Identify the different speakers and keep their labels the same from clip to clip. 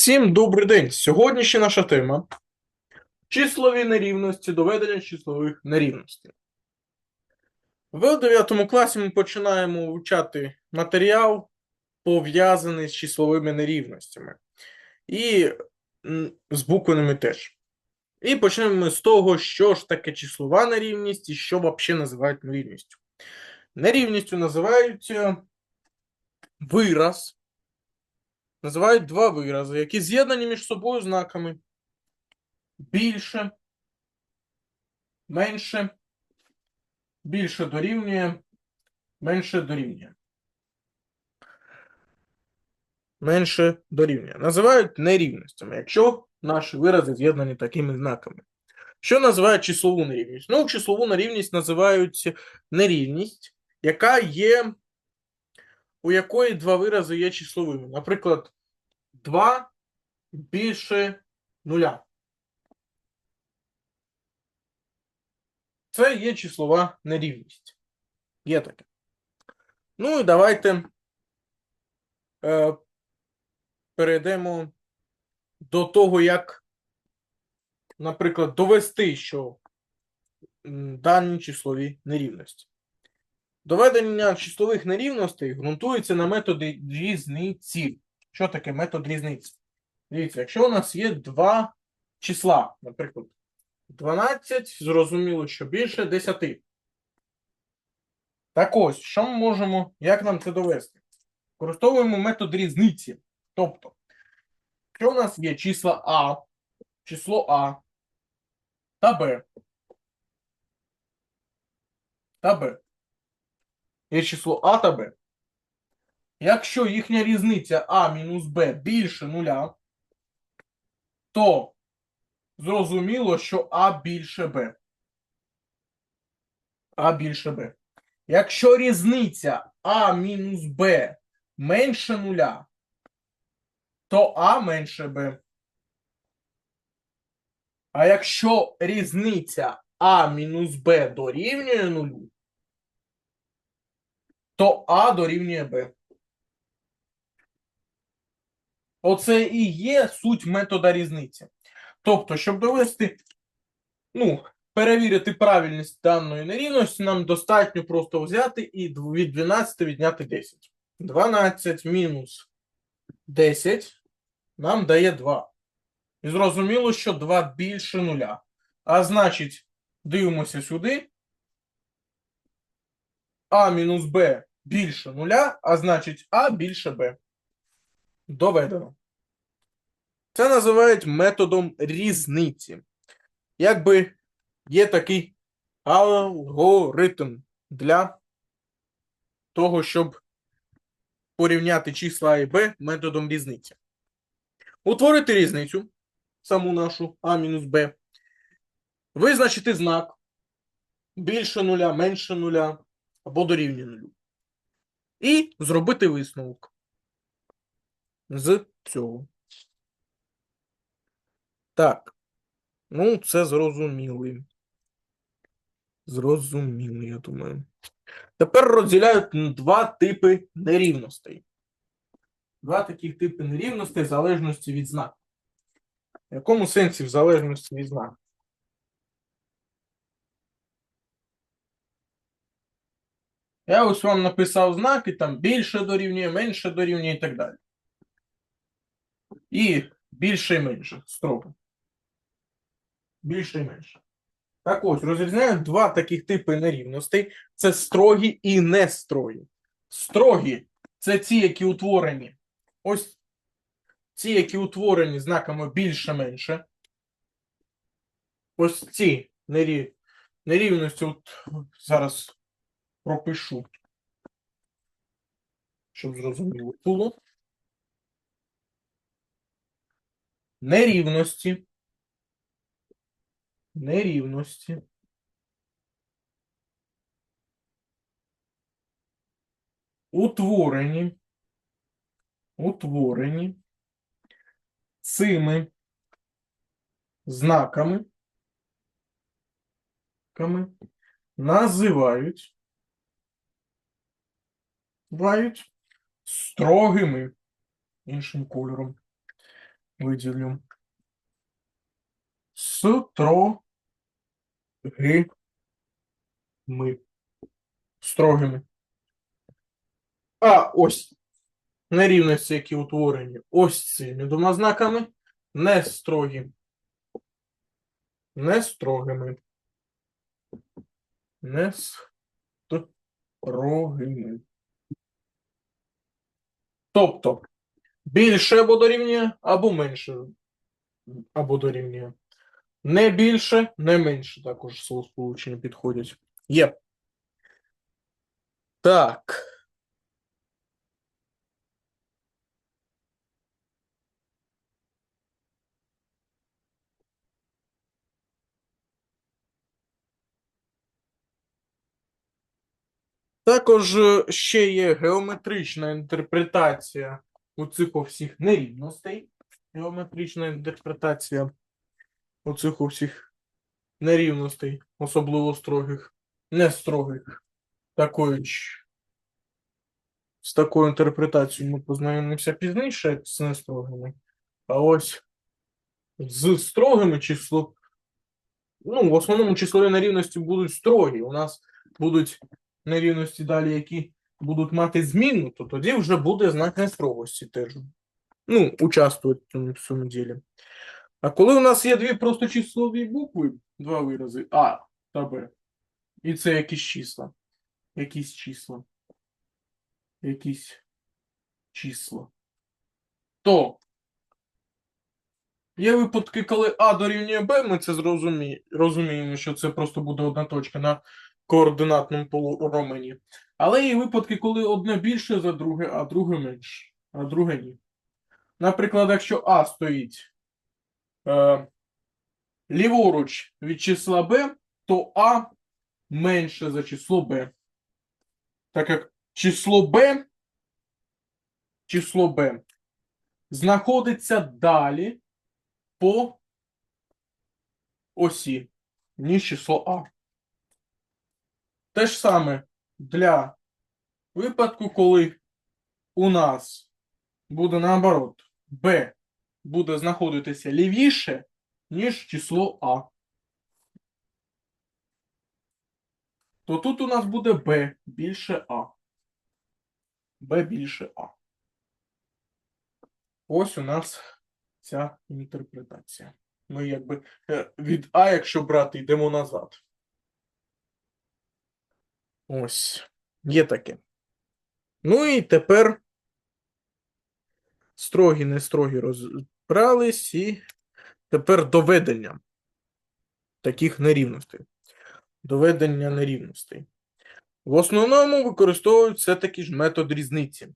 Speaker 1: Всім добрий день! Сьогоднішня наша тема числові нерівності, доведення числових нерівностей. В 9 класі ми починаємо вивчати матеріал, пов'язаний з числовими нерівностями. І з буквеними теж. І почнемо з того, що ж таке числова нерівність і що взагалі називають нерівністю. Нерівністю називають е, вираз називають два вирази, які з'єднані між собою знаками більше, менше, більше дорівнює, менше дорівнює. Менше дорівнює. Називають нерівностями, якщо наші вирази з'єднані такими знаками. Що називають числову нерівність? Ну, числову нерівність називають нерівність, яка є у якої два вирази є числовими. Наприклад, 2 більше нуля. Це є числова нерівність. Є таке. Ну і давайте е, перейдемо до того, як, наприклад, довести, що дані числові нерівності. Доведення числових нерівностей ґрунтується на методі різниці. Що таке метод різниці? Дивіться, якщо у нас є два числа, наприклад, 12, зрозуміло, що більше 10. Так ось, що ми можемо, як нам це довести? Використовуємо метод різниці. Тобто, якщо у нас є числа А, число А та Б, та Б, є число А та Б. Якщо їхня різниця А мінус Б більше нуля, то зрозуміло, що А більше Б. А більше Б. Якщо різниця А мінус Б менше нуля, то А менше Б. А якщо різниця А мінус Б дорівнює нулю, то А дорівнює Б. Оце і є суть метода різниці. Тобто, щоб довести, ну, перевірити правильність даної нерівності, нам достатньо просто взяти і від 12 відняти 10. 12 мінус 10 нам дає 2. І зрозуміло, що 2 більше нуля. А значить, дивимося сюди. А мінус Б більше нуля, а значить А більше Б. Доведено. Це називають методом різниці. Якби є такий алгоритм для того, щоб порівняти числа А і Б методом різниці. Утворити різницю, саму нашу А мінус Б, визначити знак більше нуля, менше нуля або дорівнює нулю. І зробити висновок з цього. Так. Ну, це зрозуміли. Зрозуміли, я думаю. Тепер розділяють два типи нерівностей. Два таких типи нерівностей в залежності від знаку. В якому сенсі в залежності від знаку? Я ось вам написав знаки, там більше дорівнює, менше дорівнює і так далі. І більше і менше. Строго. Більше і менше. Так ось, розрізняють два таких типи нерівностей: це строгі і нестрогі. Строгі це ті, які утворені. Ось ті, які утворені знаками більше-менше. Ось ці нерів... нерівності от зараз пропишу. Щоб зрозуміло було. Нерівності. Нерівності. Утворені. Утворені цими знаками ками називають називають строгими іншим кольором. Виділю. Строгими. Строгими. А ось нерівності, які утворені ось цими двома знаками, не строгі. Не строгими. Не строгими. Тобто, більше або дорівнює, або менше або дорівнює. Не більше, не менше також словосполучення підходять. Є. Так. Також е, ще є геометрична інтерпретація у цих всіх нерівностей. Геометрична інтерпретація у цих всіх нерівностей, особливо строгих, не строгих. Такою ж з такою інтерпретацією ми познайомимося пізніше з нестрогими. А ось з строгими число. Ну, в основному числові нерівності будуть строгі. У нас будуть нерівності далі, які будуть мати зміну, то тоді вже буде знак нестрогості теж. Ну, участвувати в цьому ділі. А коли у нас є дві просто числові букви, два вирази А та Б, і це якісь числа. Якісь числа. Якісь числа. То є випадки, коли А дорівнює Б, ми це розуміємо, що це просто буде одна точка на координатному полуромені. Але є випадки, коли одне більше за друге, а друге менше, а друге ні. Наприклад, якщо А стоїть е, ліворуч від числа Б, то А менше за число Б. Так як число Б, число Б знаходиться далі по осі, ніж число А. Те ж саме для випадку, коли у нас буде наоборот b буде знаходитися лівіше, ніж число А. То тут у нас буде b більше А. b більше А. Ось у нас ця інтерпретація. Ми якби е, від А, якщо брати, йдемо назад. Ось, є таке. Ну і тепер строгі, не строгі розбрались, і тепер доведення таких нерівностей. Доведення нерівностей. В основному використовують все-таки ж метод різниці.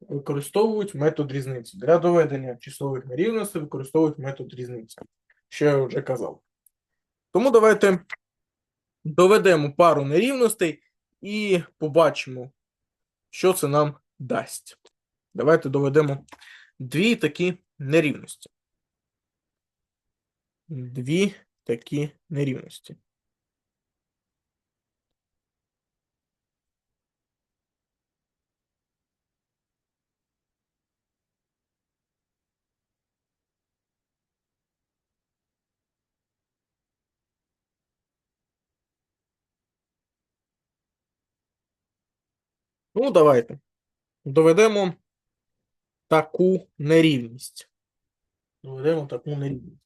Speaker 1: Використовують метод різниці. Для доведення числових нерівностей використовують метод різниці. Що я вже казав. Тому давайте доведемо пару нерівностей і побачимо, що це нам дасть. Давайте доведемо дві такі нерівності. Дві такі нерівності. Ну, давайте. Доведемо таку нерівність. Доведемо таку нерівність.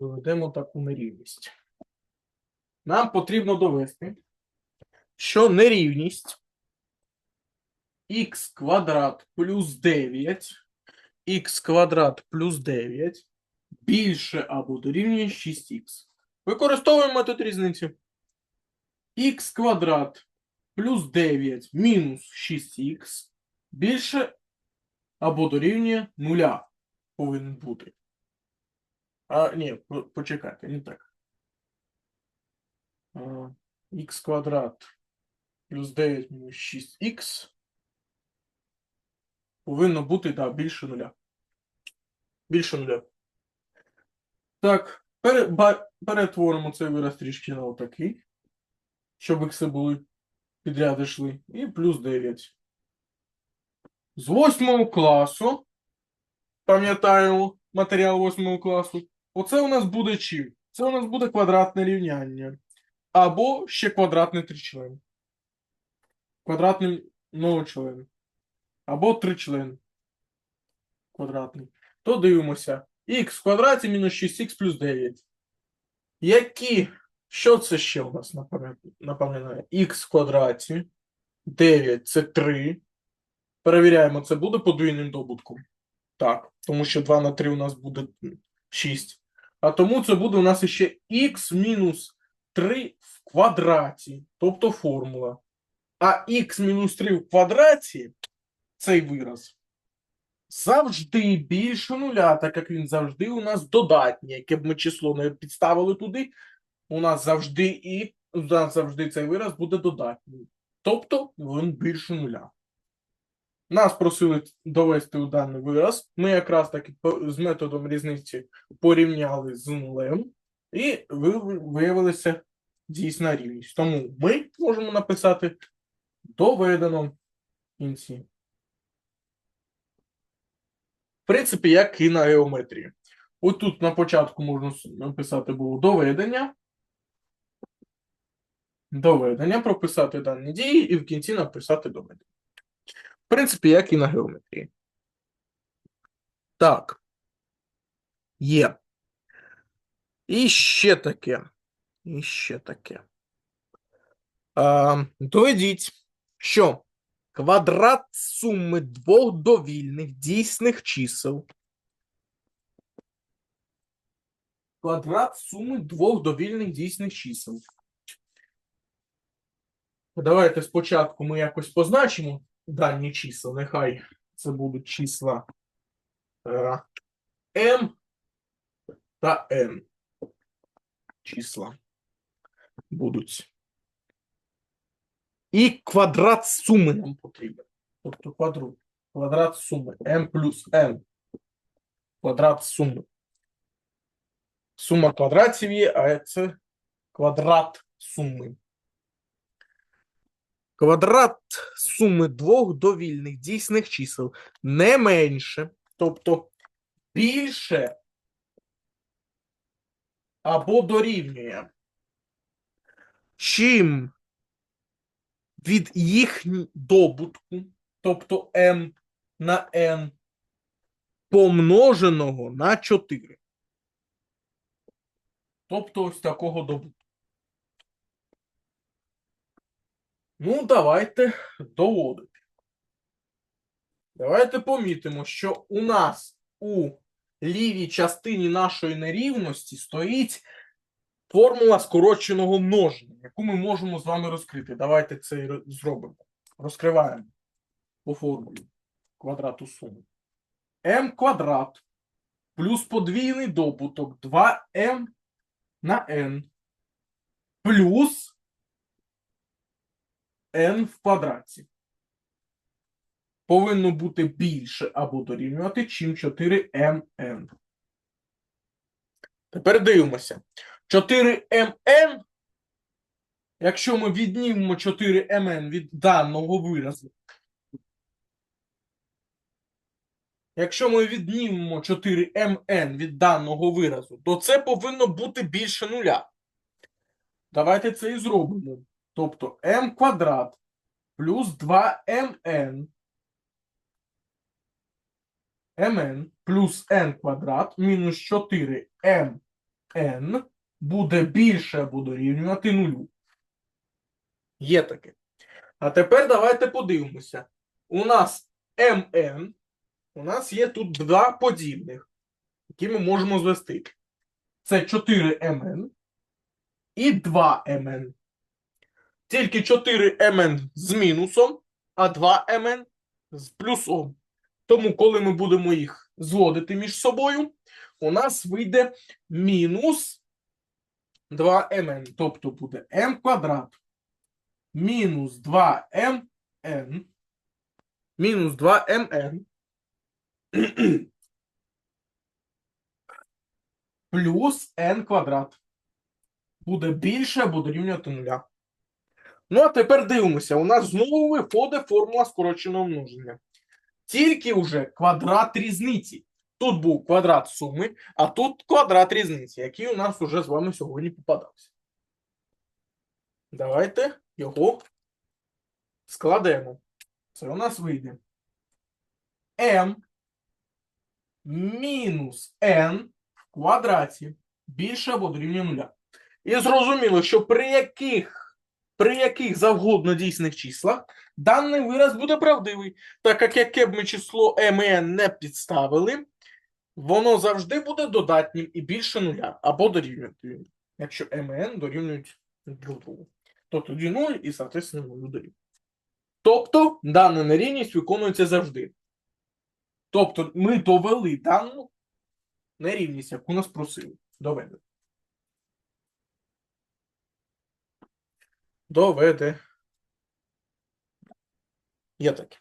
Speaker 1: Доведемо таку нерівність. Нам потрібно довести, що нерівність х квадрат плюс 9, х квадрат плюс 9 більше або дорівнює 6х. Використовуємо метод різниці. х квадрат плюс 9 мінус 6х більше або дорівнює 0 повинен бути. А, ні, почекайте, не так. х квадрат плюс 9 мінус 6х повинно бути, да, більше нуля. Більше нуля. Так, перетворимо цей вираз трішки на отакий, щоб ікси були підряди йшли. І плюс 9. З восьмого класу, пам'ятаємо матеріал восьмого класу, оце у нас буде чим? Це у нас буде квадратне рівняння. Або ще квадратний тричлен. Квадратний многочлен. Або тричлен. Квадратний. То дивимося. Х в квадраті мінус 6х плюс 9. Які? Що це ще у нас напоминає? х в квадраті. 9 це 3. Перевіряємо, це буде подвійним добутком. Так, тому що 2 на 3 у нас буде 6. А тому це буде у нас ще х мінус 3 в квадраті, тобто формула. А х мінус 3 в квадраті, цей вираз, завжди більше нуля, так як він завжди у нас додатній. Яке б ми число не підставили туди, у нас завжди і у нас завжди цей вираз буде додатній. Тобто він більше нуля. Нас просили довести у даний вираз. Ми якраз таки з методом різниці порівняли з нулем, і ви- виявилася дійсна рівність. Тому ми можемо написати доведено кінці. В принципі, як і на геометрії. Ось тут на початку можна написати було доведення. Доведення, прописати дані дії і в кінці написати доведення. В принципі, як і на геометрії. Так. Є. І ще таке. І ще таке. А, доведіть, що квадрат суми двох довільних дійсних чисел. Квадрат суми двох довільних дійсних чисел. Давайте спочатку ми якось позначимо дані числа. Нехай це будуть числа е, m та n. Числа будуть. І квадрат суми нам потрібен. Тобто квадрат, квадрат суми m плюс n. Квадрат суми. Сума квадратів є, а це квадрат суми. Квадрат суми двох довільних дійсних чисел не менше, тобто більше або дорівнює. Чим від їх добутку, тобто m на n, помноженого на 4. Тобто ось такого добутку. Ну, давайте доводити. Давайте помітимо, що у нас у лівій частині нашої нерівності стоїть формула скороченого множення, яку ми можемо з вами розкрити. Давайте це зробимо. Розкриваємо по формулі квадрату суми. m квадрат плюс подвійний добуток 2m на n плюс n в квадраті. Повинно бути більше або дорівнювати, чим 4mn. Тепер дивимося. 4mn, якщо ми віднімемо 4mn від даного виразу, якщо ми віднімемо 4mn від даного виразу, то це повинно бути більше нуля. Давайте це і зробимо. Тобто m квадрат плюс 2mn mn плюс n квадрат мінус 4mn буде більше або дорівнювати нулю. Є таке. А тепер давайте подивимося. У нас mn, у нас є тут два подібних, які ми можемо звести. Це 4mn і 2mn. Тільки 4mn з мінусом, а 2mn з плюсом. Тому, коли ми будемо їх зводити між собою, у нас вийде мінус 2mn. Тобто буде m квадрат мінус 2mn мінус 2mn плюс n квадрат. Буде більше або дорівнювати нуля. Ну, а тепер дивимося. У нас знову виходить формула скороченого множення. Тільки уже квадрат різниці. Тут був квадрат суми, а тут квадрат різниці, який у нас уже з вами сьогодні попадався. Давайте його складемо. Це у нас вийде m мінус n в квадраті більше або дорівнює нуля. І зрозуміло, що при яких, при яких завгодно дійсних числах даний вираз буде правдивий, так як яке б ми число m і n не підставили, воно завжди буде додатнім і більше нуля, або дорівнює, якщо n дорівнюють друг другу. То тоді 0 і, соответственно, 0 дорівнює. Тобто дана нерівність виконується завжди. Тобто ми довели дану нерівність, яку нас просили. Доведе. Доведе. Є таке.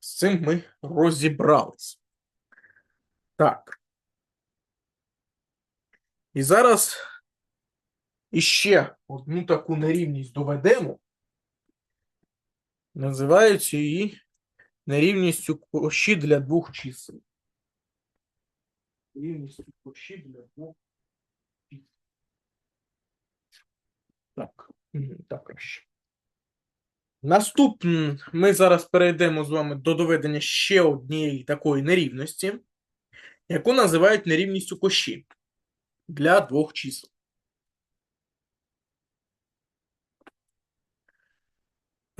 Speaker 1: З цим ми розібрались. Так. І зараз іще одну таку нерівність доведемо. Називають її нерівністю кощі для двох чисел. Нерівністю кощі для двох чисел. Так, так краще. Наступним ми зараз перейдемо з вами до доведення ще однієї такої нерівності, яку називають нерівністю кощі для двох чисел.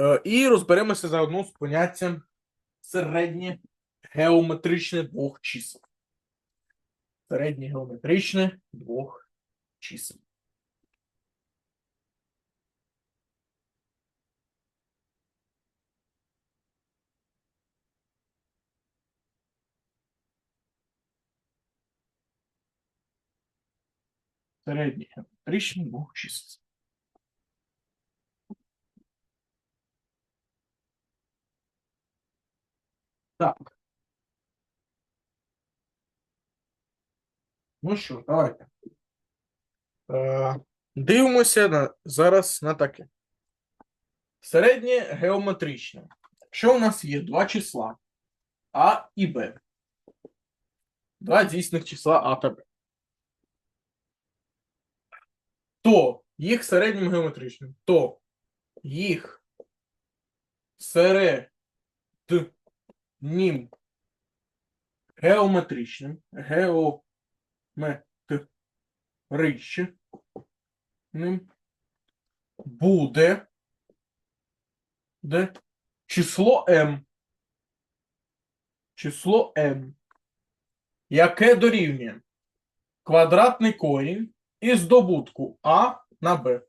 Speaker 1: Е, І розберемося заодно з поняттям середнє геометричне двох чисел. Середнє геометричне двох чисел. Середнє геометричне двох чисел. Так. Ну що, давайте. Е, дивимося на, зараз на таке. Середнє геометричне. Якщо у нас є два числа А і Б. Два дійсних числа А та Б. То їх середнім геометричним, то їх середнім геометричним, геометричним буде де число m. Число m, яке дорівнює квадратний корінь із добутку А на Б.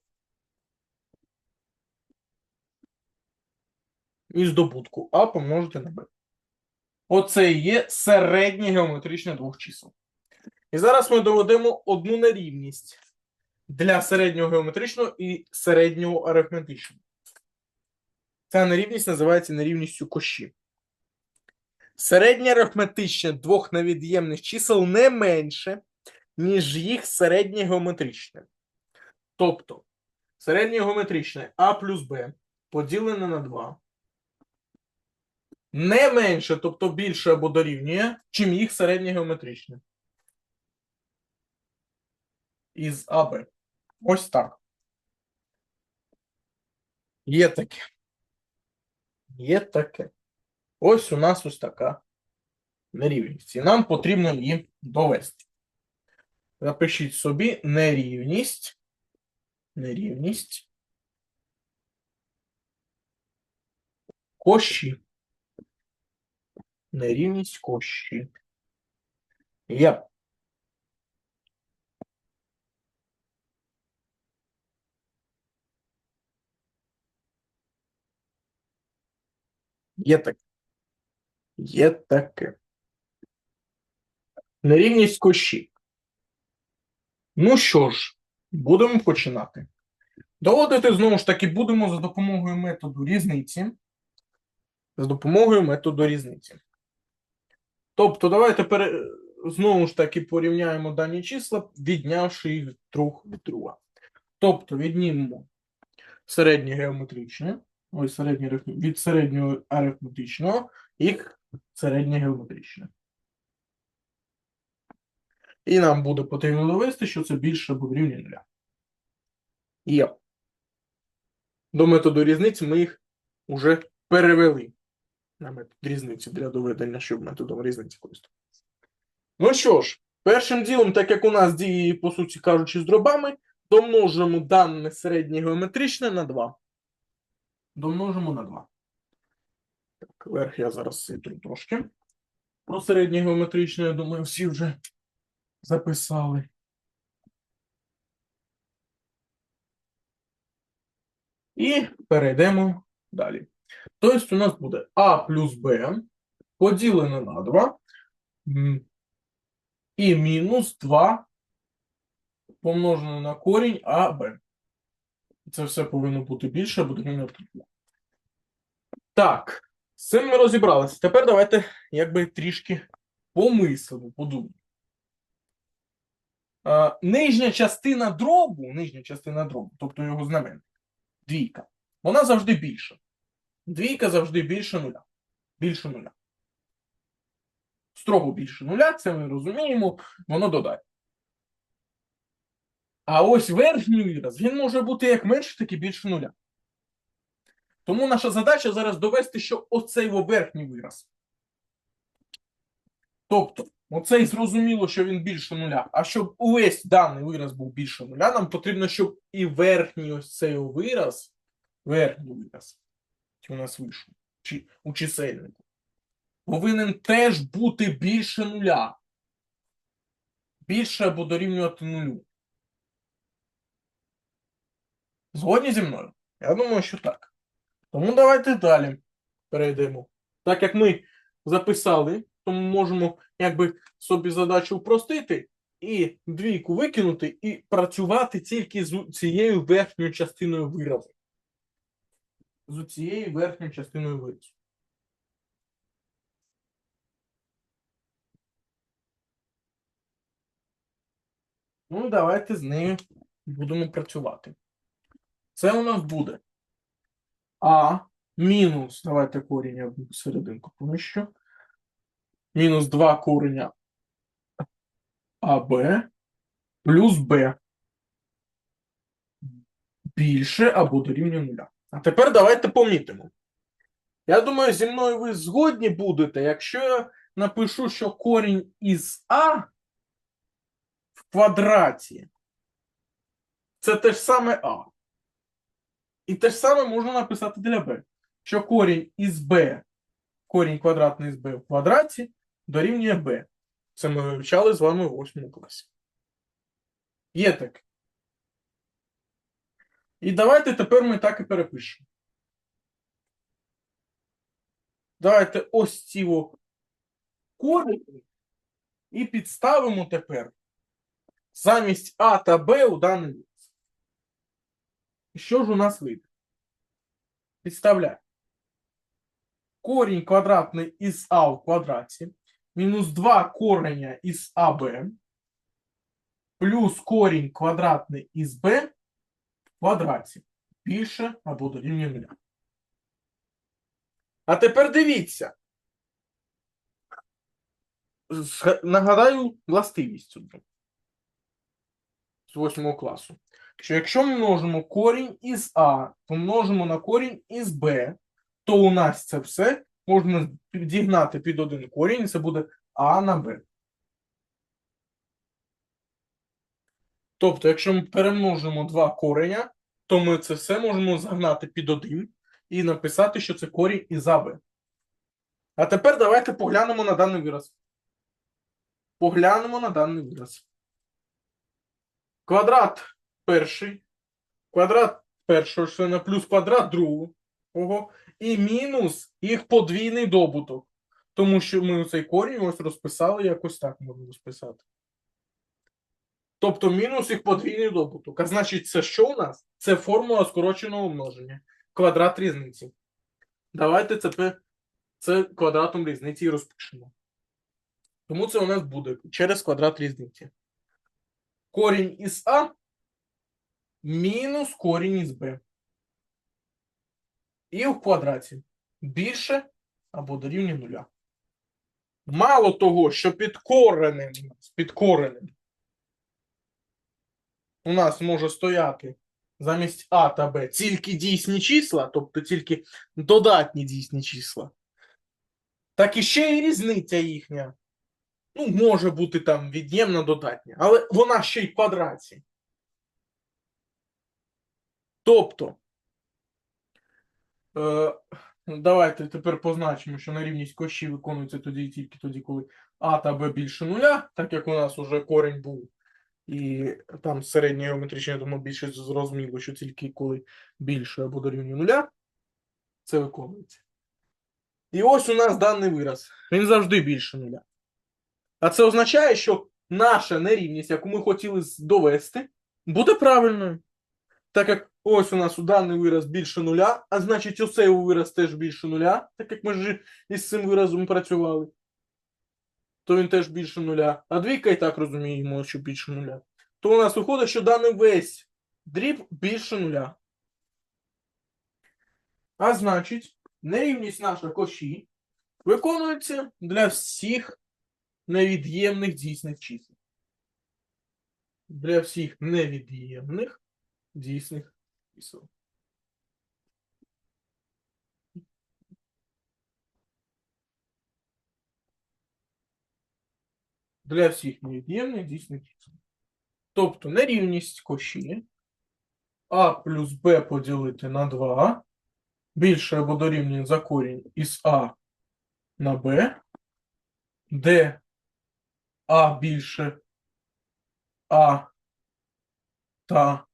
Speaker 1: Із добутку А помножити на Б. Оце і є середнє геометричне двох чисел. І зараз ми доведемо одну нерівність для середнього геометричного і середнього арифметичного. Ця нерівність називається нерівністю кощі. Середнє арифметичне двох невід'ємних чисел не менше, ніж їх середнє геометричне. Тобто, середнє геометричне А плюс Б поділене на 2 не менше, тобто більше або дорівнює, чим їх середнє геометричне. Із АБ. Ось так. Є таке. Є таке. Ось у нас ось така нерівність. І нам потрібно її довести. Запишіть собі нерівність. Нерівність. Кощі. Нерівність кощі. Є. Є таке. Є таке. Нерівність кощі. Ну що ж, будемо починати. Доводити знову ж таки будемо за допомогою методу різниці. За допомогою методу різниці. Тобто, давайте пере... знову ж таки порівняємо дані числа, віднявши їх друг від друга. Тобто, віднімемо середнє геометричне, ось середнє від середнього арифметичного їх середнє геометричне. І нам буде потрібно довести, що це більше або дорівнює нуля. Є. До методу різниці ми їх вже перевели на метод різниці для доведення, щоб методом різниці користуватися. Ну що ж, першим ділом, так як у нас діє, по суті кажучи, з дробами, домножимо дане середнє геометричне на 2. Домножимо на 2. Так, верх я зараз ситру трошки. Про середнє геометричне, я думаю, всі вже записали. І перейдемо далі. Тобто у нас буде А плюс Б поділене на 2 і мінус 2 помножено на корінь АБ. Це все повинно бути більше, дорівнювати 2. Так, з цим ми розібралися. Тепер давайте якби трішки помислимо, подумаємо. Нижня частина дробу, нижня частина дробу, тобто його знаменник, двійка, вона завжди більша. Двійка завжди більше нуля. Більше нуля. Строго більше нуля, це ми розуміємо, воно додає. А ось верхній вираз, він може бути як менше, так і більше нуля. Тому наша задача зараз довести, що оцей верхній вираз. Тобто, оцей зрозуміло, що він більше нуля. А щоб увесь даний вираз був більше нуля, нам потрібно, щоб і верхній ось цей вираз, верхній вираз, який у нас вийшов, чи у чисельнику, повинен теж бути більше нуля. Більше або дорівнювати нулю. Згодні зі мною? Я думаю, що так. Тому давайте далі перейдемо. Так як ми записали, тому можемо якби собі задачу упростити і двійку викинути, і працювати тільки з цією верхньою частиною виразу. З цією верхньою частиною виразу. Ну, давайте з нею будемо працювати. Це у нас буде А мінус, давайте корінь серединку поміщу. Мінус 2 кореня АБ плюс Б більше або дорівнює нуля. А тепер давайте помітимо. Я думаю, зі мною ви згодні будете, якщо я напишу, що корінь із А в квадраті це те ж саме А. І те ж саме можна написати для b, що корінь із b, корінь квадратний з b в квадраті дорівнює b. Це ми вивчали з вами у 8 класі. Є таке. І давайте тепер ми так і перепишемо. Давайте ось ці корені і підставимо тепер замість А та Б у даний вид. І що ж у нас вийде? Підставляємо. Корінь квадратний із А в квадраті мінус 2 кореня із АБ плюс корінь квадратний із Б в квадраті більше або дорівнює нуля. А тепер дивіться. Нагадаю властивість з 8 класу що якщо ми множимо корінь із А, помножимо на корінь із Б, то у нас це все можна підігнати під один корінь, і це буде А на Б. Тобто, якщо ми перемножимо два кореня, то ми це все можемо загнати під один і написати, що це корінь із АБ. А тепер давайте поглянемо на даний вираз. Поглянемо на даний вираз. Квадрат перший, квадрат першого члена плюс квадрат другого і мінус їх подвійний добуток. Тому що ми цей корінь ось розписали якось так можна розписати. Тобто мінус їх подвійний добуток. А значить, це що у нас? Це формула скороченого множення. Квадрат різниці. Давайте це, це квадратом різниці розпишемо. Тому це у нас буде через квадрат різниці. Корінь із А мінус корінь із b. І в квадраті більше або дорівнює нуля. Мало того, що під коренем, під коренем у нас може стояти замість А та Б тільки дійсні числа, тобто тільки додатні дійсні числа, так і ще й різниця їхня. Ну, може бути там від'ємна додатня, але вона ще й в квадраті. Тобто, давайте тепер позначимо, що нерівність кощі виконується тоді і тільки тоді, коли А та Б більше нуля, так як у нас уже корінь був, і там середнє геометричне, тому більше зрозуміло, що тільки коли більше або дорівнює нуля, це виконується. І ось у нас даний вираз. Він завжди більше нуля. А це означає, що наша нерівність, яку ми хотіли довести, буде правильною. Так як ось у нас у даний вираз більше нуля, а значить оцей вираз теж більше нуля, так як ми ж із цим виразом працювали, то він теж більше нуля. А двійка і так розуміємо, що більше нуля. То у нас виходить, що даний весь дріб більше нуля. А значить, нерівність наша коші виконується для всіх невід'ємних дійсних чисел. Для всіх невід'ємних дійсних чисел. Для всіх невід'ємних дійсних чисел. Тобто нерівність коші А плюс Б поділити на 2 більше або дорівнює за корінь із А на Б, де А більше А та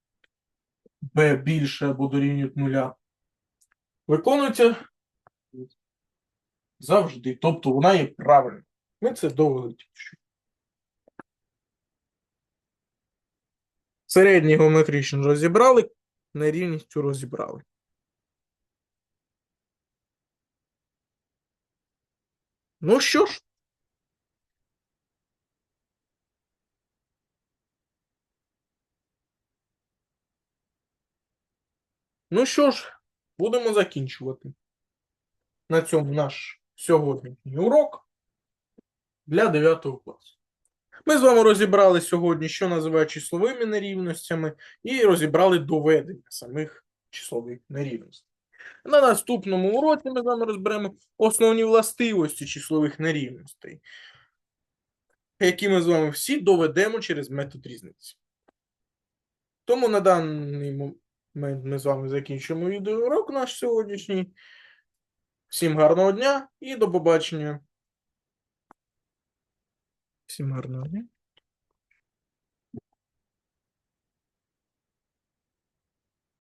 Speaker 1: Б більше або дорівнює нуля, виконується завжди. Тобто вона є правильна. Ми це довели тільки що. Середній геометричний розібрали, нерівністю розібрали. Ну що ж, ну що ж, будемо закінчувати на цьому наш сьогоднішній урок для 9 класу. Ми з вами розібрали сьогодні, що називають числовими нерівностями, і розібрали доведення самих числових нерівностей. На наступному уроці ми з вами розберемо основні властивості числових нерівностей, які ми з вами всі доведемо через метод різниці. Тому на даний момент ми з вами закінчимо відеоурок наш сьогоднішній. Всім гарного дня і до побачення. Всім гарного дня.